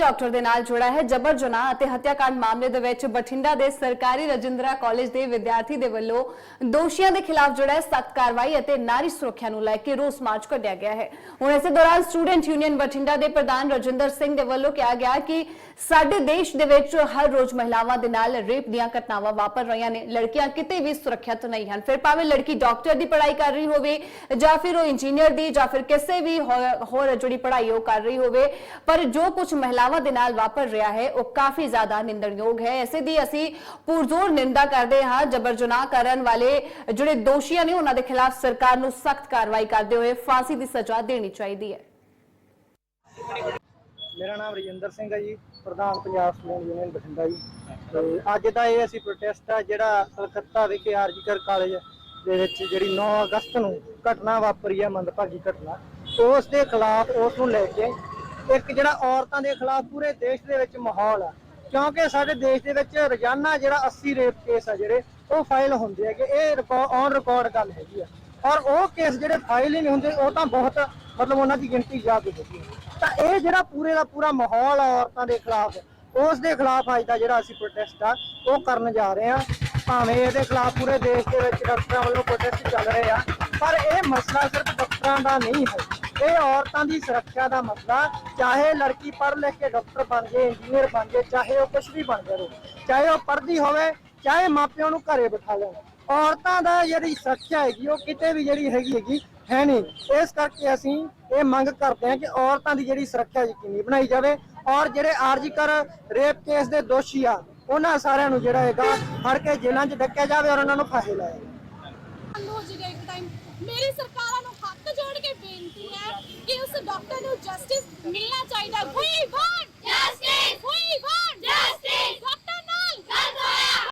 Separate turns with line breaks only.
Doctor ਦੇ ਨਾਲ ਜੁੜਾ ਹੈ। ਜਬਰ ਜਨਾਹ ਅਤੇ ਹੱਤਿਆਕਾਂਡ ਮਾਮਲੇ ਦੇ ਵਿੱਚ ਬਠਿੰਡਾ ਦੇ ਸਰਕਾਰੀ ਰਜਿੰਦਰਾ ਕਾਲਜ ਦੇ ਵਿਦਿਆਰਥੀ ਦੇ ਵੱਲੋਂ ਦੋਸ਼ੀਆਂ ਦੇ ਖਿਲਾਫ ਜਿਹੜਾ ਹੈ। ਸਖਤ ਕਾਰਵਾਈ ਅਤੇ ਨਾਰੀ ਸੁਰੱਖਿਆ ਨੂੰ ਲੈ ਕੇ ਰੋਸ ਮਾਰਚ ਕੱਢਿਆ ਗਿਆ ਹੈ। ਹੁਣ ਇਸੇ ਦੌਰਾਨ ਸਟੂਡੈਂਟ ਯੂਨੀਅਨ ਬਠਿੰਡਾ ਦੇ ਪ੍ਰਧਾਨ ਰਜਿੰਦਰ ਸਿੰਘ ਦੇ ਵੱਲੋਂ ਕਿਹਾ ਗਿਆ ਕਿ ਸਾਡੇ ਦੇਸ਼ ਦੇ ਵਿੱਚ ਹਰ ਰੋਜ਼ ਮਹਿਲਾਵਾਂ ਦੇ ਨਾਲ ਰੇਪ ਦੀਆਂ ਘਟਨਾਵਾਂ ਵਾਪਰ ਰਹੀਆਂ ਨੇ। ਲੜਕੀਆਂ ਕਿਤੇ ਵੀ ਸੁਰੱਖਿਅਤ ਨਹੀਂ ਹਨ। ਫਿਰ ਭਾਵੇਂ ਲੜਕੀ ਡਾਕਟਰ ਦੀ ਪੜ੍ਹਾਈ ਕਰ ਰਹੀ ਹੋਵੇ ਜਾਂ ਫਿਰ ਉਹ ਇੰਜੀਨੀਅਰ ਦੀ ਜਾਂ ਫਿਰ ਕਿਸੇ ਵੀ ਹੋਰ ਜਿਹੜੀ ਪੜ੍ਹਾਈ ਉਹ ਕਰ ਰਹੀ ਹੋਵੇ, ਪਰ ਜੋ ਕੁਝ ਮਹਿਲਾਵਾਂ ਦੇ ਨਾਲ ਵਾਪਰ ਰਿਹਾ ਹੈ, ਉਹ ਕਾਫੀ ਜ਼ਿਆਦਾ ਨਿੰਦਣਯੋਗ ਹੈ। ਐਸੇ ਦੀ ਅਸੀਂ ਪੁਰਜ਼ੋਰ ਨਿੰਦਾ ਕਰਦੇ ਹਾਂ ਜਬਰ ਜਨਾਹ ਕਰਨ ਵਾਲੇ ਜਿਹੜੇ ਦੋਸ਼ੀਆਂ ਨੇ, ਉਹਨਾਂ ਦੇ ਖਿਲਾਫ ਸਰਕਾਰ ਨੂੰ ਸਖਤ ਕਾਰਵਾਈ ਕਰਦੇ ਹੋਏ ਫਾਂਸੀ ਦੀ ਸਜ਼ਾ ਦੇਣੀ ਚਾਹੀਦੀ ਹੈ।
ਮੇਰਾ ਨਾਮ ਰਜਿੰਦਰ ਸਿੰਘ ਹੈ ਜੀ, ਪ੍ਰਧਾਨ ਪੰਜਾਬ ਸਟੂਡੈਂਟ ਯੂਨੀਅਨ ਬਠਿੰਡਾ ਜੀ। ਤੇ ਅੱਜ ਦਾ ਇਹ ਅਸੀਂ ਪ੍ਰੋਟੈਸਟ ਆ ਜਿਹੜਾ ਕਲਕੱਤਾ ਵਿਖੇ ਆਰਜੀਕਰ ਕਾਲਜ ਦੇ ਵਿੱਚ ਜਿਹੜੀ 9 ਅਗਸਤ ਨੂੰ ਘਟਨਾ ਵਾਪਰੀ ਹੈ ਮੰਦਭਾਗੀ ਘਟਨਾ। ਉਸ ਦੇ ਖਿਲਾਫ ਉਸ ਨੂੰ ਲੈ ਕੇ ਇੱਕ ਜਿਹੜਾ ਔਰਤਾਂ ਦੇ ਖਿਲਾਫ ਪੂਰੇ ਦੇਸ਼ ਦੇ ਵਿੱਚ ਮਾਹੌਲ ਆ। ਕਿਉਂਕਿ ਸਾਡੇ ਦੇਸ਼ ਦੇ ਵਿੱਚ ਰੋਜ਼ਾਨਾ ਜਿਹੜਾ 80 ਰੇਪ ਕੇਸ ਆ ਜਿਹੜੇ, ਉਹ ਫਾਈਲ ਹੁੰਦੇ ਹੈਗੇ। ਇਹ ਔਨ ਰਿਕਾਰਡ ਗੱਲ ਹੈਗੀ ਆ। ਔਰ ਉਹ ਕੇਸ ਜਿਹੜੇ ਫਾਈਲ ਹੀ ਨਹੀਂ ਹੁੰਦੇ, ਉਹ ਤਾਂ ਬਹੁਤ ਮਤਲਬ ਉਹਨਾਂ ਦੀ ਗਿਣਤੀ ਜ਼ਿਆਦਾ ਹੈਗੀ ਹੈ। ਤਾਂ ਇਹ ਜਿਹੜਾ ਪੂਰੇ ਦਾ ਪੂਰਾ ਮਾਹੌਲ ਆ ਔਰਤਾਂ ਦੇ ਖਿਲਾਫ, ਉਸ ਦੇ ਖਿਲਾਫ ਅੱਜ ਦਾ ਜਿਹੜਾ ਅਸੀਂ ਪ੍ਰੋਟੈਸਟ ਆ, ਉਹ ਕਰਨ ਜਾ ਰਹੇ ਆ ਭਾਵੇਂ ਇਹਦੇ ਖਿਲਾਫ ਪੂਰੇ ਦੇਸ਼ ਦੇ ਵਿੱਚ ਡਾਕਟਰਾਂ ਵੱਲੋਂ ਪ੍ਰੋਟੈਸਟ ਚੱਲ ਰਹੇ ਆ, ਪਰ ਇਹ ਮਸਲਾ ਸਿਰਫ ਡਾਕਟਰਾਂ ਦਾ ਨਹੀਂ ਹੈ। ਇਹ ਔਰਤਾਂ ਦੀ ਸੁਰੱਖਿਆ ਦਾ ਮਸਲਾ, ਚਾਹੇ ਲੜਕੀ ਪੜ੍ਹ ਲਿਖ ਕੇ ਡਾਕਟਰ ਬਣ ਜੇ ਇੰਜੀਨੀਅਰ ਬਣ ਜੇ ਚਾਹੇ ਉਹ ਕੁਝ ਵੀ ਬਣ ਜਾਵੇ, ਚਾਹੇ ਉਹ ਪੜ੍ਹਦੀ ਹੋਵੇ, ਚਾਹੇ ਮਾਪਿਆਂ ਨੂੰ ਘਰੇ ਬਿਠਾ ਲੈਣ। ਔਰਤਾਂ ਦਾ ਜਿਹੜੀ ਸੁਰੱਖਿਆ ਹੈਗੀ ਉਹ ਕਿਤੇ ਵੀ ਜਿਹੜੀ ਹੈਗੀ ਹੈਗੀ ਹੈ ਨਹੀਂ। ਇਸ ਕਰਕੇ ਅਸੀਂ ਇਹ ਮੰਗ ਕਰਦੇ ਹਾਂ ਕਿ ਔਰਤਾਂ ਦੀ ਜਿਹੜੀ ਸੁਰੱਖਿਆ ਯਕੀਨੀ ਬਣਾਈ ਜਾਵੇ ਔਰ ਜਿਹੜੇ ਆਰਜੀਕਰ ਰੇਪ ਕੇਸ ਦੇ ਦੋਸ਼ੀ ਆ ਉਹਨਾਂ ਸਾਰਿਆਂ ਨੂੰ ਜਿਹੜਾ ਹੈਗਾ ਫੜ ਕੇ ਜੇਲ੍ਹਾਂ 'ਚ ਡੱਕਿਆ ਜਾਵੇ ਔਰ ਉਹਨਾਂ ਨੂੰ ਫਾਹੇ
ਟਾਈਮ ਮੇਰੀ ਸਰਕਾਰਾਂ ਨੂੰ ਹੱਥ ਜੋੜ ਕੇ ਬੇਨਤੀ ਹੈ ਕਿ ਉਸ ਡਾਕਟਰ ਨੂੰ ਜਸਟਿਸ ਮਿਲਣਾ ਚਾਹੀਦਾ। We want